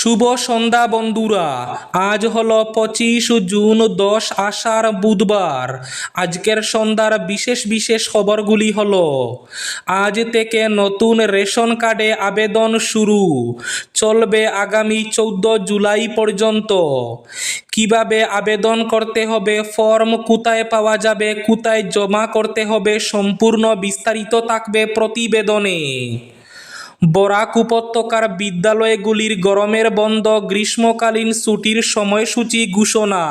শুভ সন্ধ্যা বন্ধুরা। আজ হলো পঁচিশ জুন, দশ আষাঢ় বুধবার। আজকের সন্ধ্যার বিশেষ বিশেষ খবরগুলি হল, আজ থেকে নতুন রেশন কার্ডে আবেদন শুরু। চলবে আগামী চৌদ্দ জুলাই পর্যন্ত। কীভাবে আবেদন করতে হবে, ফর্ম কোথায় পাওয়া যাবে, কোথায় জমা করতে হবে, সম্পূর্ণ বিস্তারিত থাকবে প্রতিবেদনে। বরাক উপত্যকার বিদ্যালয়গুলির গরমের বন্ধ গ্রীষ্মকালীন ছুটির সময়সূচি ঘোষণা।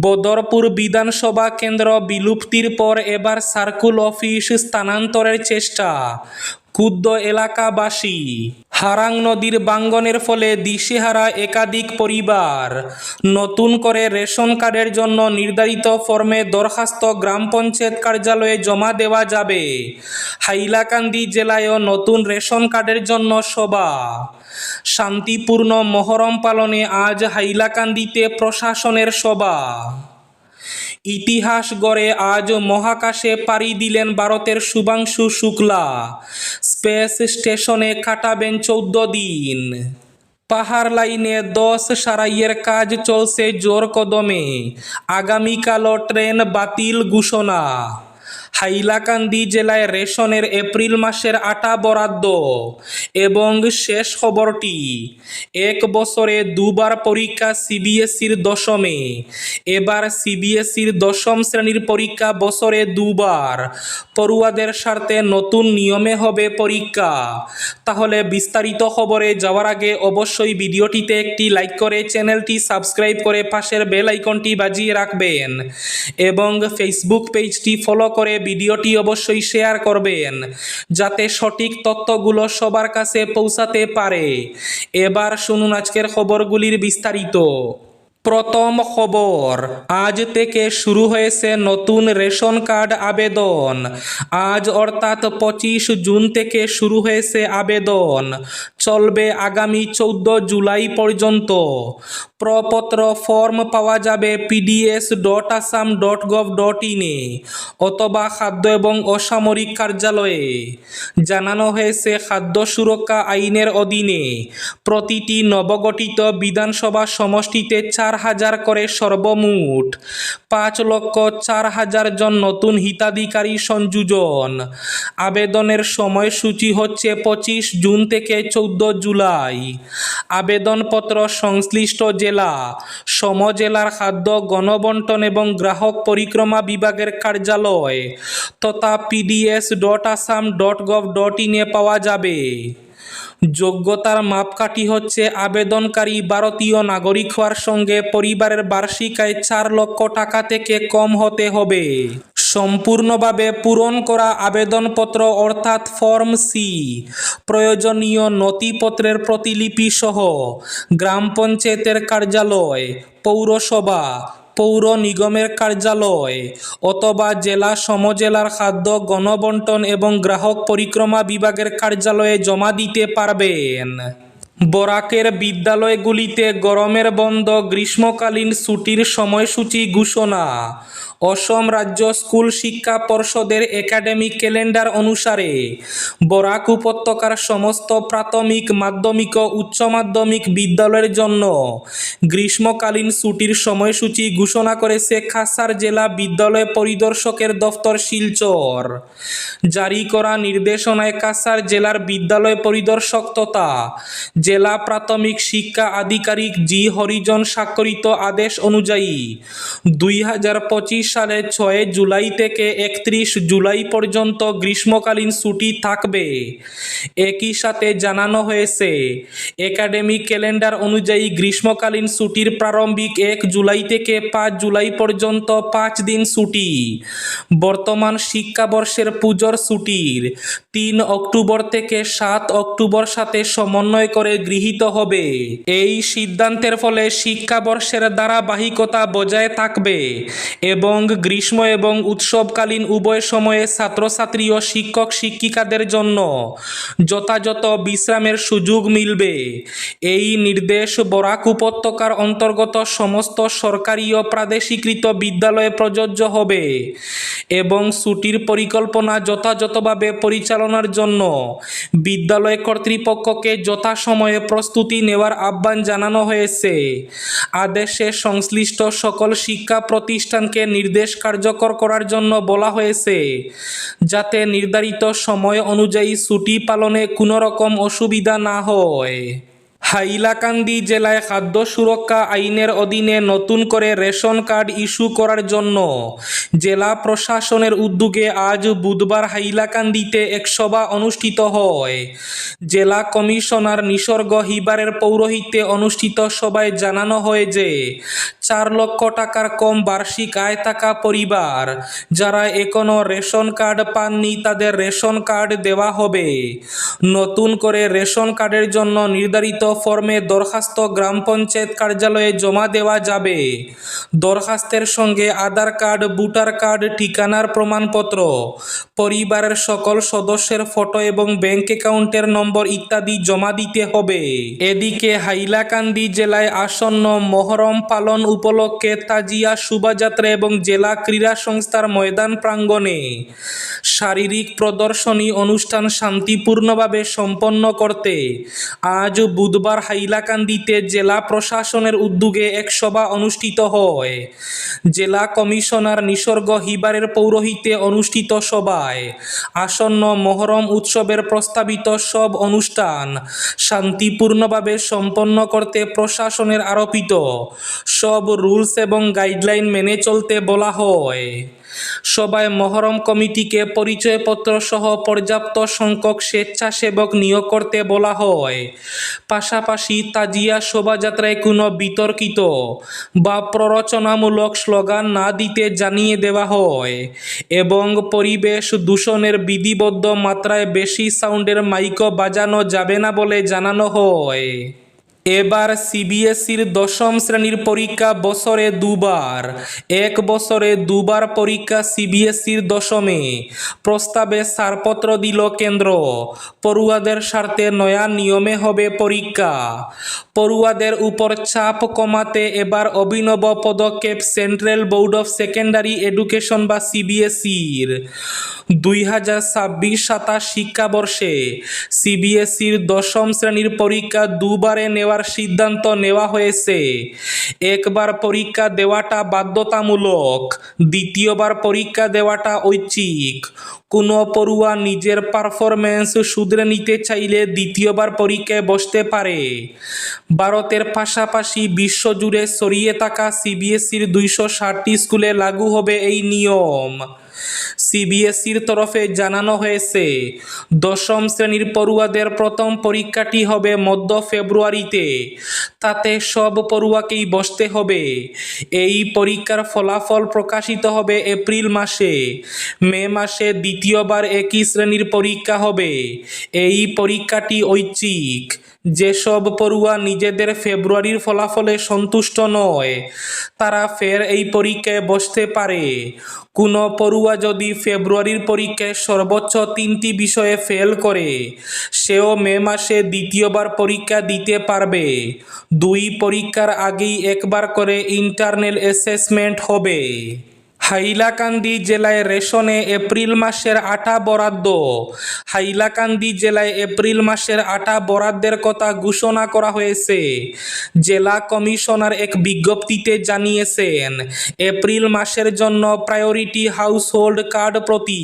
বদরপুর বিধানসভা কেন্দ্র বিলুপ্তির পর এবার সার্কুল অফিস স্থানান্তরের চেষ্টা। ক্ষুদ্র এলাকাবাসী। হারাং নদীর বাঙ্গনের ফলে দিশেহারা একাধিক পরিবার নতুন করে রেশন কার্ডের জন্য নির্ধারিত ফর্মে দরখাস্ত গ্রাম পঞ্চায়েত কার্যালয়ে জমা দেওয়া যাবে। হাইলাকান্দি জেলায়ও নতুন রেশন কার্ডের জন্য সভা। শান্তিপূর্ণ মহরম পালনে আজ হাইলাকান্দিতে প্রশাসনের সভা। ইতিহাস গড়ে আজ মহাকাশে পাড়ি দিলেন ভারতের শুভাংশু শুক্লা। স্পেস স্টেশনে কাটাবেন চৌদ্দ দিন। পাহাড় লাইনে দশ সারাইয়ের কাজ চলছে জোর কদমে। আগামীকালও ট্রেন বাতিল ঘোষণা। হাইলাকান্দি জেলায় রেশনের এপ্রিল মাসের আটা বরাদ্দ। এবং শেষ খবরটি, এক বছরে দুবার পরীক্ষা সিবিএসইর দশমে। এবার সিবিএসইর দশম শ্রেণির পরীক্ষা বছরে দুবার। পড়ুয়াদের স্বার্থে নতুন নিয়মে হবে পরীক্ষা। তাহলে বিস্তারিত খবরে যাওয়ার আগে অবশ্যই ভিডিওটিতে একটি লাইক করে চ্যানেলটি সাবস্ক্রাইব করে পাশের বেল আইকনটি বাজিয়ে রাখবেন। এবং ফেসবুক পেজটি ফলো করে ভিডিওটি অবশ্যই শেয়ার করবেন, যাতে সঠিক তথ্যগুলো সবার কাছে পৌঁছাতে পারে। এবার শুনুন আজকের খবরগুলির বিস্তারিত। প্রথম খবর, আজ থেকে শুরু হয়েছে নতুন রেশন কার্ড আবেদন। আজ অর্থাৎ পঁচিশ জুন থেকে শুরু হয়েছে আবেদন। চলবে আগামী চৌদ্দ জুলাই পর্যন্ত। প্রপত্র ফর্ম পাওয়া যাবে PDS dot Assam dot gov dot ইনে অথবা খাদ্য এবং অসামরিক কার্যালয়ে। জানানো হয়েছে খাদ্য সুরক্ষা আইনের অধীনে প্রতিটি নবগঠিত বিধানসভা সমষ্টিতে চার হাজার করে সর্বমোট পাঁচ লক্ষ চার হাজার জন নতুন হিতাধিকারী সংযোজন। আবেদনের সময়সূচি হচ্ছে পঁচিশ জুন থেকে চৌদ্দ জুলাই। আবেদনপত্র সংশ্লিষ্ট জেলা। সমজেলার খাদ্য, গণবন্টন এবং গ্রাহক পরিক্রমা বিভাগের কার্যালয়। তথা PDS dot Assam dot gov dot ইনে পাওয়া যাবে। যোগ্যতার মাপকাঠি হচ্ছে আবেদনকারী ভারতীয় নাগরিক হওয়ার সঙ্গে পরিবারের বার্ষিক আয় চার লক্ষ টাকা থেকে কম হতে হবে। সম্পূর্ণভাবে পূরণ করা আবেদনপত্র অর্থাৎ ফর্ম সি প্রয়োজনীয় নথিপত্রের প্রতিলিপি সহ গ্রাম পঞ্চায়েতের কার্যালয়, পৌরসভা, পৌর নিগমের কার্যালয় অথবা জেলা সমজেলার খাদ্য গণবন্টন এবং গ্রাহক পরিক্রমা বিভাগের কার্যালয়ে জমা দিতে পারবেন। বরাকের বিদ্যালয়গুলিতে গরমের বন্ধ গ্রীষ্মকালীন ছুটির সময়সূচি ঘোষণা। অসম রাজ্য স্কুল শিক্ষা পর্ষদের একাডেমিক ক্যালেন্ডার অনুসারে বরাক উপত্যকার সমস্ত প্রাথমিক, মাধ্যমিক ও উচ্চ মাধ্যমিক বিদ্যালয়ের জন্য গ্রীষ্মকালীন ছুটির সময়সূচি ঘোষণা করেছে খাসার জেলা বিদ্যালয় পরিদর্শকের দফতর শিলচর। জারি করা নির্দেশনায় কাসার জেলার বিদ্যালয় পরিদর্শক তথা জেলা প্রাথমিক শিক্ষা আধিকারিক জি হরিজন স্বাক্ষরিত আদেশ অনুযায়ী দুই হাজার পঁচিশ সালের ছয় জুলাই থেকে একত্রিশ জুলাই পর্যন্ত গ্রীষ্মকালীন ছুটি থাকবে। একই সাথে জানানো হয়েছে একাডেমিক ক্যালেন্ডার অনুযায়ী গ্রীষ্মকালীন ছুটির প্রারম্ভিক এক জুলাই থেকে পাঁচ জুলাই পর্যন্ত পাঁচ দিন ছুটি। বর্তমান শিক্ষাবর্ষের পুজোর ছুটির তিন অক্টোবর থেকে সাত অক্টোবর সাথে সমন্বয় করে গৃহীত হবে। এই সিদ্ধান্তের ফলে শিক্ষাবর্ষের ধারাবাহিকতা বজায় থাকবে এবং এবং গ্রীষ্ম এবং উৎসবকালীন উভয় সময়ে ছাত্রছাত্রী ও শিক্ষক শিক্ষিকাদের জন্য যথাযথ বিশ্রামের সুযোগ মিলবে। এই নির্দেশ বরাক উপত্যকার অন্তর্গত সমস্ত সরকারি ও প্রাদেশিকৃত বিদ্যালয়ে প্রযোজ্য হবে। এবং ছুটির পরিকল্পনা যথাযথভাবে পরিচালনার জন্য বিদ্যালয় কর্তৃপক্ষকে যথাসময়ে প্রস্তুতি নেওয়ার আহ্বান জানানো হয়েছে। আদেশে সংশ্লিষ্ট সকল শিক্ষা প্রতিষ্ঠানকে নির্দেশ কার্যকর করার জন্য বলা হয়েছে, যাতে নির্ধারিত সময় অনুযায়ী ছুটি পালনে কোনো রকম অসুবিধা না হয়। হাইলাকান্দি জেলায় খাদ্য সুরক্ষা আইনের অধীনে নতুন করে রেশন কার্ড ইস্যু করার জন্য জেলা প্রশাসনের উদ্যোগে আজ বুধবার হাইলাকান্দিতে এক সভা অনুষ্ঠিত হয়। জেলা কমিশনার নিসর্গ হিবারের পৌরোহিত্যে অনুষ্ঠিত সভায় জানানো হয় যে চার লক্ষ টাকার কম বার্ষিক আয় থাকা পরিবার, যারা এখনও রেশন কার্ড পাননি তাদের রেশন কার্ড দেওয়া হবে। নতুন করে রেশন কার্ডের জন্য নির্ধারিত ফর্মে দরখাস্ত গ্রাম পঞ্চায়েত কার্যালয়ে জমা দেওয়া যাবে। দরখাস্তের সঙ্গে আধার কার্ড, ভোটার কার্ড, ঠিকানার প্রমাণপত্র, পরিবারের সকল সদস্যের ফটো এবং ব্যাংক অ্যাকাউন্টের নম্বর ইত্যাদি জমা দিতে হবে। এদিকে হাইলাকান্দি জেলায় আসন্ন মহরম পালন উপলক্ষে তাজিয়া শোভাযাত্রা এবং জেলা ক্রীড়া সংস্থার ময়দান প্রাঙ্গণে শারীরিক প্রদর্শনী অনুষ্ঠান শান্তিপূর্ণভাবে সম্পন্ন করতে আজ বুধবার হাইলাকান্দিতে জেলা প্রশাসনের উদ্যোগে এক সভা অনুষ্ঠিত হয়। জেলা কমিশনার নিসর্গ হিবারের পৌরোহিত্যে অনুষ্ঠিত সভায় আসন্ন মহরম উৎসবের প্রস্তাবিত সব অনুষ্ঠান শান্তিপূর্ণভাবে সম্পন্ন করতে প্রশাসনের আরোপিত সব রুলস এবং গাইডলাইন মেনে চলতে বলা হয়। সবাই মহরম কমিটিকে পরিচয়পত্র সহ পর্যাপ্ত সংখ্যক স্বেচ্ছাসেবক নিয়োগ করতে বলা হয়। পাশাপাশি তাজিয়া শোভাযাত্রায় কোনো বিতর্কিত বা প্ররোচনামূলক স্লোগান না দিতে জানিয়ে দেওয়া হয় এবং পরিবেশ দূষণের বিধিবদ্ধ মাত্রায় বেশি সাউন্ডের মাইকও বাজানো যাবে না বলে জানানো হয়। এবার সিবিএসইর দশম শ্রেণির পরীক্ষা বছরে দুবার। এক বছরে দুবার পরীক্ষা সিবিএসইর দশমে। প্রস্তাবে ছাড়পত্র দিল কেন্দ্র। পড়ুয়াদের স্বার্থে নয়া নিয়মে হবে পরীক্ষা। পড়ুয়াদের উপর চাপ কমাতে এবার অভিনব পদক্ষেপ central board of secondary education বা সিবিএসইর। দুই হাজার ছাব্বিশ সাতাশ শিক্ষাবর্ষে সিবিএসইর দশম শ্রেণির পরীক্ষা দুবারে নেওয়ার সিদ্ধান্ত নেওয়া হয়েছে। একবার পরীক্ষা দেওয়াটা বাধ্যতামূলক, দ্বিতীয়বার পরীক্ষা দেওয়াটা ঐচ্ছিক। কোনো পড়ুয়া নিজের পারফরমেন্স শুধরে নিতে চাইলে দ্বিতীয়বার পরীক্ষায় বসতে পারে। ভারতের পাশাপাশি বিশ্বজুড়ে ছড়িয়ে থাকা সিবিএসইর দুইশো ষাটটি স্কুলে লাগু হবে এই নিয়ম। সিবিএসইর তরফে জানানো হয়েছে, দশম শ্রেণির পড়ুয়াদের প্রথম পরীক্ষাটি হবে মধ্য ফেব্রুয়ারিতে। তাতে সব পড়ুয়াকেই বসতে হবে। এই পরীক্ষার ফলাফল প্রকাশিত হবে এপ্রিল মাসে। মে মাসে দ্বিতীয়বার একই শ্রেণির পরীক্ষা হবে। এই পরীক্ষাটি ঐচ্ছিক। যেসব পড়ুয়া নিজেদের ফেব্রুয়ারির ফলাফলে সন্তুষ্ট নয়, তারা ফের এই পরীক্ষায় বসতে পারে। কোনো পড়ুয়া যদি ফেব্রুয়ারির পরীক্ষায় সর্বোচ্চ তিনটি বিষয়ে ফেল করে, সেও মে মাসে দ্বিতীয়বার পরীক্ষা দিতে পারবে। দুই পরীক্ষার আগেই একবার করে ইন্টারনাল অ্যাসেসমেন্ট হবে। হাইলাকান্দি জেলায় রেশনে এপ্রিল মাসের আটা বরাদ্দ। হাইলাকান্দি জেলায় এপ্রিল মাসের আটা বরাদ্দের কথা ঘোষণা করা হয়েছে। জেলা কমিশনার এক বিজ্ঞপ্তিতে জানিয়েছেন, এপ্রিল মাসের জন্য প্রায়োরিটি হাউসহোল্ড কার্ড প্রতি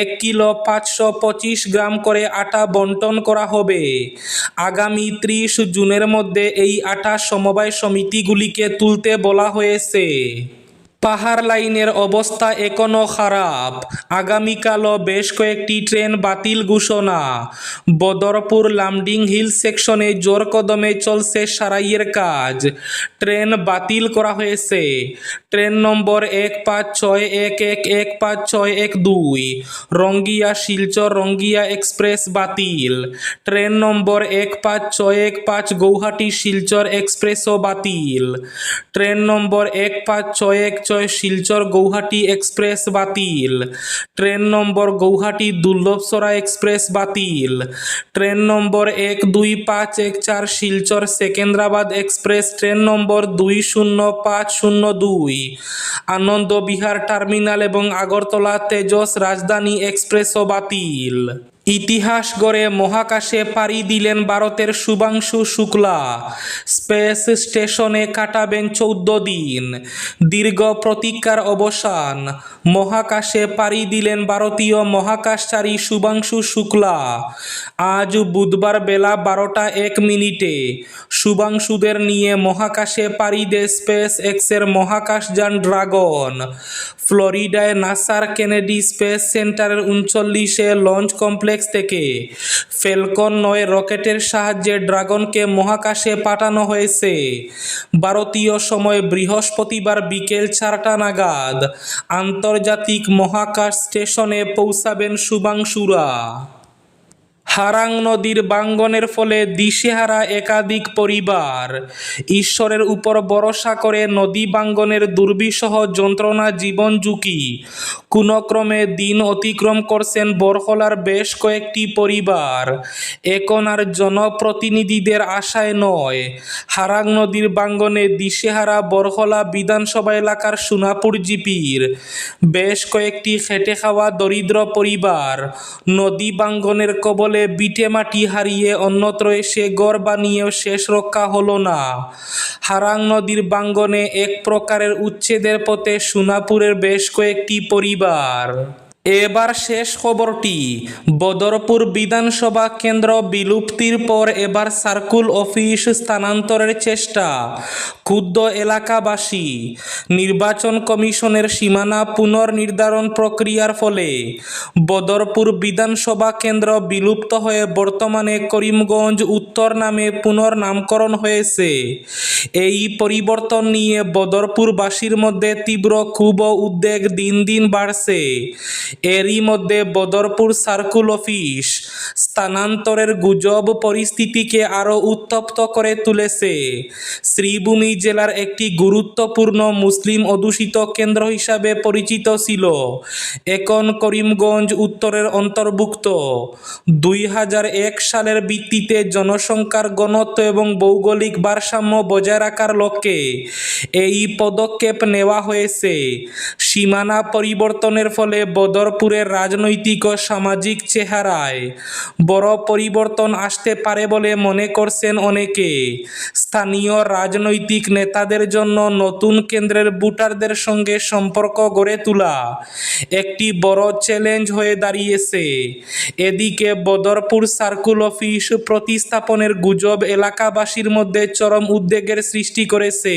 এক কিলো পাঁচশো পঁচিশ গ্রাম করে আটা বন্টন করা হবে। আগামী ত্রিশ জুনের মধ্যে এই আটা সমবায় সমিতিগুলিকে তুলতে বলা হয়েছে। পাহাড় লাইনের অবস্থা এখনও খারাপ। আগামীকালও বেশ কয়েকটি ট্রেন বাতিল ঘোষণা। বদরপুর লামডিং হিল সেকশনে জোর কদমে চলছে সারাইয়ের কাজ। ট্রেন বাতিল করা হয়েছে। ট্রেন নম্বর এক পাঁচ ছয় এক এক এক পাঁচ ছয় এক দুই। রঙ্গিয়া শিলচর রঙ্গিয়া এক্সপ্রেস বাতিল। ট্রেন নম্বর এক পাঁচ ছয় এক পাঁচ গৌহাটি শিলচর এক্সপ্রেসও বাতিল। ট্রেন নম্বর এক পাঁচ ছয় এক ছয় পরিচয় শিলচর গৌহাটি এক্সপ্রেস বাতিল train number Guwahati Dullabcherra express বাতিল ট্রেন নম্বর এক দুই পাঁচ এক চার Silchar Secunderabad express. Train number দুই শূন্য পাঁচ শূন্য দুই। আনন্দ বিহার টার্মিনাল এবং আগরতলা তেজস রাজধানী এক্সপ্রেসও বাতিল ইতিহাস গড়ে মহাকাশে পাড়ি দিলেন ভারতের শুভাংশু শুক্লা। স্পেস স্টেশনে কাটাবেন চৌদ্দ দিন। দীর্ঘ প্রতীক্ষার অবসান। মহাকাশে পাড়ি দিলেন ভারতীয় মহাকাশচারী শুভাংশু শুক্লা। আজ বুধবার বেলা বারোটা এক মিনিটে শুভাংশুদের নিয়ে মহাকাশে পাড়ি দেয় স্পেস এক্সের মহাকাশযান ড্রাগন। ফ্লোরিডায় নাসার কেনেডি স্পেস সেন্টারের উনচল্লিশে লঞ্চ কমপ্লেক্স থেকে। ফেলকন নয় রকেটের সাহায্যে ড্রাগনকে মহাকাশে পাঠানো হয়েছে। ভারতীয় সময় বৃহস্পতিবার বিকেল চারটা নাগাদ আন্তর্জাতিক মহাকাশ স্টেশনে পৌঁছাবেন শুভাংশুরা। হারাং নদীর বাঙ্গনের ফলে দিশেহারা একাধিক পরিবার। ঈশ্বরের উপর ভরসা করে নদী বাঙ্গনের দুর্বিষহ যন্ত্রণা জীবন ঝুঁকি। কোনক্রমে দিন অতিক্রম করছেন বরহলার বেশ কয়েকটি পরিবার। এখন আর জনপ্রতিনিধিদের আশায় নয়। হারাং নদীর বাঙ্গনে দিশেহারা বরহলা বিধানসভা এলাকার সোনাপুর জিপির। বেশ কয়েকটি খেটে খাওয়া দরিদ্র পরিবার নদী বাঙ্গনের কবলে বিটে মাটি হারিয়ে অন্যত্র এসে গড় বানিয়েও শেষ রক্ষা হলো না। হারাং নদীর বাঙ্গনে এক প্রকারের উচ্ছেদের পথে সোনাপুরের বেশ কয়েকটি পরিবার। এবার শেষ খবরটি। বদরপুর বিধানসভা কেন্দ্র বিলুপ্তির পর এবার সার্কুল অফিস স্থানান্তরের চেষ্টা। ক্ষুদ্র এলাকাবাসী, নির্বাচন কমিশনের সীমানা পুনর্নির্ধারণ প্রক্রিয়ার ফলে বদরপুর বিধানসভা কেন্দ্র বিলুপ্ত হয়ে বর্তমানে করিমগঞ্জ উত্তর নামে পুনর্নামকরণ হয়েছে। এই পরিবর্তন নিয়ে বদরপুরবাসীর মধ্যে তীব্র ক্ষোভ উদ্বেগ দিন দিন বাড়ছে। এরই মধ্যে বদরপুর সার্কুল অফিস স্থানান্তরের গুজব পরিস্থিতিকে আরও উত্তপ্ত করে তুলেছে। শ্রীভূমি জেলার একটি গুরুত্বপূর্ণ মুসলিম অধ্যুষিত কেন্দ্র হিসাবে পরিচিত ছিল। এখন করিমগঞ্জ উত্তরের অন্তর্ভুক্ত। দুই হাজার এক সালের ভিত্তিতে জনসংখ্যার ঘনত্ব এবং ভৌগোলিক ভারসাম্য বজায় রাখার লক্ষ্যে এই পদক্ষেপ নেওয়া হয়েছে। সীমানা পরিবর্তনের ফলে বদরপুরের রাজনৈতিক ও সামাজিক চেহারায় বড় পরিবর্তন আসতে পারে বলে মনে করছেন অনেকে। স্থানীয় রাজনৈতিক নেতাদের জন্য নতুন কেন্দ্রের ভোটারদের সঙ্গে সম্পর্ক গড়ে তোলা একটি বড় চ্যালেঞ্জ হয়ে দাঁড়িয়েছে। এদিকে বদরপুর সার্কুল অফিস প্রতিস্থাপনের গুজব এলাকাবাসীর মধ্যে চরম উদ্বেগের সৃষ্টি করেছে।